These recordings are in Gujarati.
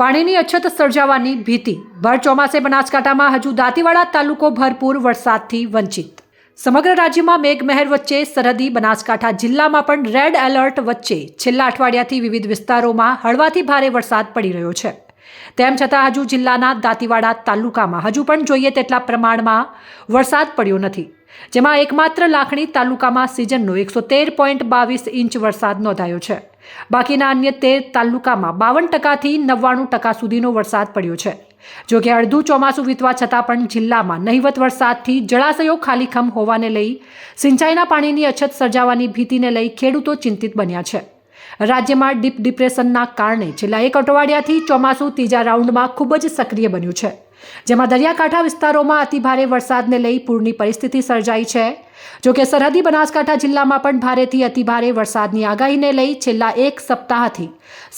પાણીની અછત સર્જાવાની ભીતિ. ભર ચોમાસે બનાસકાંઠામાં હજુ દાંતીવાડા તાલુકો ભરપૂર વરસાદથી વંચિત. સમગ્ર રાજ્યમાં મેઘમહેર વચ્ચે સરહદી બનાસકાંઠા જિલ્લામાં પણ રેડ એલર્ટ વચ્ચે છેલ્લા અઠવાડિયાથી વિવિધ વિસ્તારોમાં હળવાથી ભારે વરસાદ પડી રહ્યો છે. તેમ છતાં હજુ જિલ્લાના દાંતીવાડા તાલુકામાં હજુ પણ જોઈએ તેટલા પ્રમાણમાં વરસાદ પડ્યો નથી. જેમાં એકમાત્ર લાખણી તાલુકામાં સિઝનનો એકસો તેર પોઈન્ટ બાવીસ ઇંચ વરસાદ નોંધાયો છે. બાકીના અન્ય તેર તાલુકામાં બાવન ટકાથી નવ્વાણું ટકા સુધીનો વરસાદ પડ્યો છે. જો કે અડધું ચોમાસું વીતવા છતાં પણ જિલ્લામાં નહિવત વરસાદથી જળાશયો ખાલીખમ હોવાને લઈ, સિંચાઈના પાણીની અછત સર્જાવાની ભીતિને લઈ ખેડૂતો ચિંતિત બન્યા છે. રાજ્યમાં ડીપ ડિપ્રેશનના કારણે છેલ્લા એક અઠવાડિયાથી ચોમાસું ત્રીજા રાઉન્ડમાં ખૂબ જ સક્રિય બન્યું છે. જેમાં દરિયાકાંઠા વિસ્તારોમાં અતિભારે વરસાદને લઈ પૂરની પરિસ્થિતિ સર્જાઈ છે. જોકે સરહદી બનાસકાંઠા જિલ્લામાં પણ ભારેથી અતિભારે વરસાદની આગાહીને લઈ છેલ્લા એક સપ્તાહથી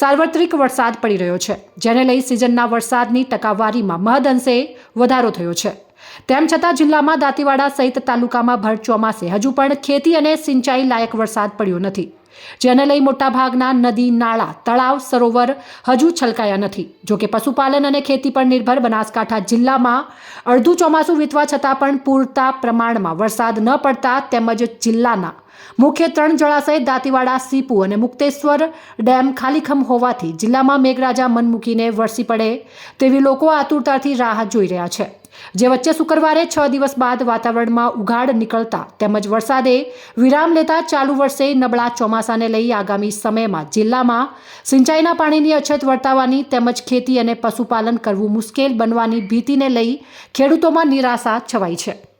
સાર્વત્રિક વરસાદ પડી રહ્યો છે, જેને લઈ સિઝનના વરસાદની ટકાવારીમાં મહદઅંશે વધારો થયો છે. તેમ છતાં જિલ્લામાં દાંતીવાડા સહિત તાલુકામાં ભર ચોમાસે હજુ પણ ખેતી અને સિંચાઈ લાયક વરસાદ પડ્યો નથી. જેને લઈ મોટાભાગના નદી, નાળા, તળાવ, સરોવર હજુ છલકાયા નથી. જોકે પશુપાલન અને ખેતી પર નિર્ભર બનાસકાંઠા જિલ્લામાં અડધું ચોમાસું વીતવા છતાં પણ પૂરતા પ્રમાણમાં વરસાદ ન પડતા તેમજ જિલ્લાના મુખ્ય ત્રણ જળાશય દાંતીવાડા, સીપુ અને મુક્તેશ્વર ડેમ ખાલીખમ હોવાથી જિલ્લામાં મેઘરાજા મન મૂકીને વરસી પડે તેવી લોકો આતુરતાથી રાહ જોઈ રહ્યા છે. જે વચ્ચે શુક્રવારે છ દિવસ બાદ વાતાવરણમાં ઉઘાડ નીકળતા તેમજ વરસાદે વિરામ લેતા ચાલુ વર્ષે નબળા ચોમાસાને લઈ આગામી સમયમાં જિલ્લામાં સિંચાઈના પાણીની અછત વર્તાવાની તેમજ ખેતી અને પશુપાલન કરવું મુશ્કેલ બનવાની ભીતિને લઈ ખેડૂતોમાં નિરાશા છવાઈ છે.